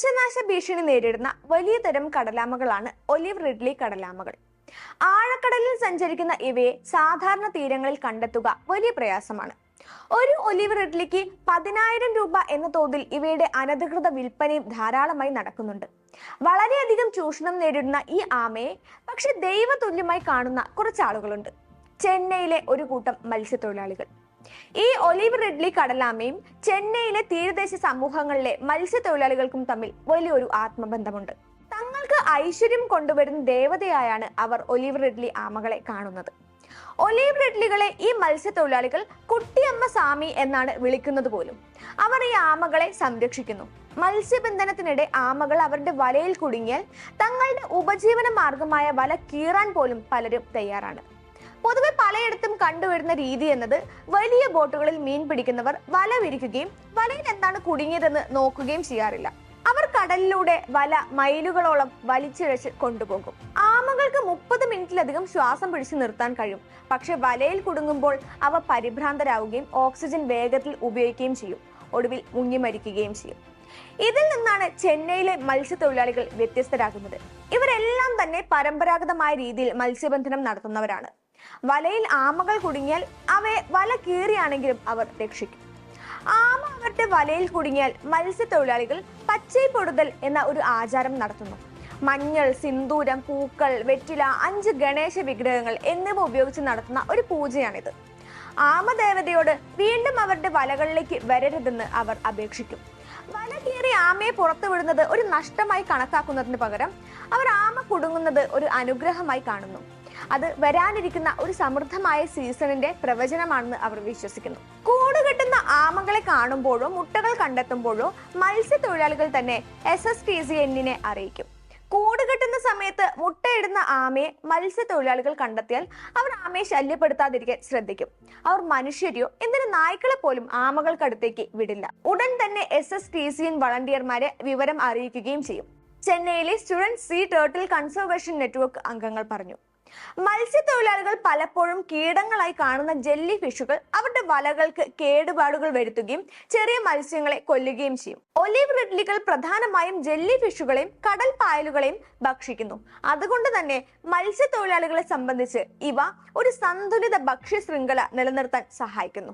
വംശനാശ ഭീഷണി നേരിടുന്ന വലിയ തരം കടലാമകളാണ് ഒലിവ് റിഡ്ലി കടലാമകൾ. ആഴക്കടലിൽ സഞ്ചരിക്കുന്ന ഇവയെ സാധാരണ തീരങ്ങളിൽ കണ്ടെത്തുക വലിയ പ്രയാസമാണ്. ഒരു ഒലിവ് റിഡ്ലിക്ക് പതിനായിരം രൂപ എന്ന തോതിൽ ഇവയുടെ അനധികൃത വിൽപ്പനയും ധാരാളമായി നടക്കുന്നുണ്ട്. വളരെയധികം ചൂഷണം നേരിടുന്ന ഈ ആമയെ പക്ഷെ ദൈവതുല്യമായി കാണുന്ന കുറച്ച് ആളുകളുണ്ട് ചെന്നൈയിലെ ഒരു കൂട്ടം മത്സ്യത്തൊഴിലാളികൾ. ഈ ഒലിവ് റിഡ്ലി കടലാമയും ചെന്നൈയിലെ തീരദേശ സമൂഹങ്ങളിലെ മത്സ്യത്തൊഴിലാളികൾക്കും തമ്മിൽ വലിയൊരു ആത്മബന്ധമുണ്ട്. തങ്ങൾക്ക് ഐശ്വര്യം കൊണ്ടുവരുന്ന ദേവതയായാണ് അവർ ഒലിവ് റിഡ്ലി ആമകളെ കാണുന്നത്. ഒലിവ് റിഡ്ലികളെ ഈ മത്സ്യത്തൊഴിലാളികൾ കുട്ടിയമ്മ സ്വാമി എന്നാണ് വിളിക്കുന്നത് പോലും. അവർ ഈ ആമകളെ സംരക്ഷിക്കുന്നു. മത്സ്യബന്ധനത്തിനിടെ ആമകൾ അവരുടെ വലയിൽ കുടുങ്ങിയാൽ തങ്ങളുടെ ഉപജീവന മാർഗമായ വല കീറാൻ പോലും പലരും തയ്യാറാണ്. പൊതുവെ പലയിടത്തും കണ്ടുവരുന്ന രീതി എന്നത് വലിയ ബോട്ടുകളിൽ മീൻ പിടിക്കുന്നവർ വല വിരിക്കുകയും വലയിൽ എന്താണ് കുടുങ്ങിയതെന്ന് നോക്കുകയും ചെയ്യാറില്ല. അവർ കടലിലൂടെ വല മൈലുകളോളം വലിച്ചിഴച്ച് കൊണ്ടുപോകും. ആമകൾക്ക് മുപ്പത് മിനിറ്റിലധികം ശ്വാസം പിടിച്ചു നിർത്താൻ കഴിയും. പക്ഷെ വലയിൽ കുടുങ്ങുമ്പോൾ അവ പരിഭ്രാന്തരാവുകയും ഓക്സിജൻ വേഗത്തിൽ ഉപയോഗിക്കുകയും ചെയ്യും. ഒടുവിൽ മുങ്ങിമരിക്കുകയും ചെയ്യും. ഇതിൽ നിന്നാണ് ചെന്നൈയിലെ മത്സ്യത്തൊഴിലാളികൾ വ്യത്യസ്തരാകുന്നത്. ഇവരെല്ലാം തന്നെ പരമ്പരാഗതമായ രീതിയിൽ മത്സ്യബന്ധനം നടത്തുന്നവരാണ്. വലയിൽ ആമകൾ കുടുങ്ങിയാൽ അവയെ വല കീറിയാണെങ്കിലും അവർ രക്ഷിക്കും. ആമ അവരുടെ വലയിൽ കുടുങ്ങിയാൽ മത്സ്യത്തൊഴിലാളികൾ പച്ചൈപ്പൊടുതൽ എന്ന ഒരു ആചാരം നടത്തുന്നു. മഞ്ഞൾ സിന്ദൂരം പൂക്കൾ വെറ്റില അഞ്ച് ഗണേശ വിഗ്രഹങ്ങൾ എന്നിവ ഉപയോഗിച്ച് നടത്തുന്ന ഒരു പൂജയാണിത്. ആമദേവതയോട് വീണ്ടും അവരുടെ വലകളിലേക്ക് വരരുതെന്ന് അവർ അപേക്ഷിക്കും. വല കീറി ആമയെ പുറത്തുവിടുന്നത് ഒരു നഷ്ടമായി കണക്കാക്കുന്നതിന് പകരം അവർ ആമ കുടുങ്ങുന്നത് ഒരു അനുഗ്രഹമായി കാണുന്നു. അത് വരാനിരിക്കുന്ന ഒരു സമൃദ്ധമായ സീസണിന്റെ പ്രവചനമാണെന്ന് അവർ വിശ്വസിക്കുന്നു. കൂട് കെട്ടുന്ന ആമകളെ കാണുമ്പോഴോ മുട്ടകൾ കണ്ടെത്തുമ്പോഴോ മത്സ്യത്തൊഴിലാളികൾ തന്നെ എസ് എസ് ടി സി എന്നിനെ അറിയിക്കും. കൂട് കെട്ടുന്ന സമയത്ത് മുട്ടയിടുന്ന ആമയെ മത്സ്യത്തൊഴിലാളികൾ കണ്ടെത്തിയാൽ അവർ ആമയെ ശല്യപ്പെടുത്താതിരിക്കാൻ ശ്രദ്ധിക്കും. അവർ മനുഷ്യരെയോ എന്തിനു നായ്ക്കളെ പോലും ആമകൾക്കടുത്തേക്ക് വിടില്ല. ഉടൻ തന്നെ S S T C N വളണ്ടിയർമാരെ വിവരം അറിയിക്കുകയും ചെയ്യും. ചെന്നൈയിലെ student sea turtle conservation network അംഗങ്ങൾ പറഞ്ഞു. മത്സ്യത്തൊഴിലാളികൾ പലപ്പോഴും കീടങ്ങളായി കാണുന്ന ജെല്ലി ഫിഷുകൾ അവരുടെ വലകൾക്ക് കേടുപാടുകൾ വരുത്തുകയും ചെറിയ മത്സ്യങ്ങളെ കൊല്ലുകയും ചെയ്യും. ഒലിവ് റിഡ്ലികൾ പ്രധാനമായും ജെല്ലി ഫിഷുകളെയും കടൽ പായലുകളെയും ഭക്ഷിക്കുന്നു. അതുകൊണ്ട് തന്നെ മത്സ്യത്തൊഴിലാളികളെ സംബന്ധിച്ച് ഇവ ഒരു സന്തുലിത ഭക്ഷ്യ ശൃംഖല നിലനിർത്താൻ സഹായിക്കുന്നു.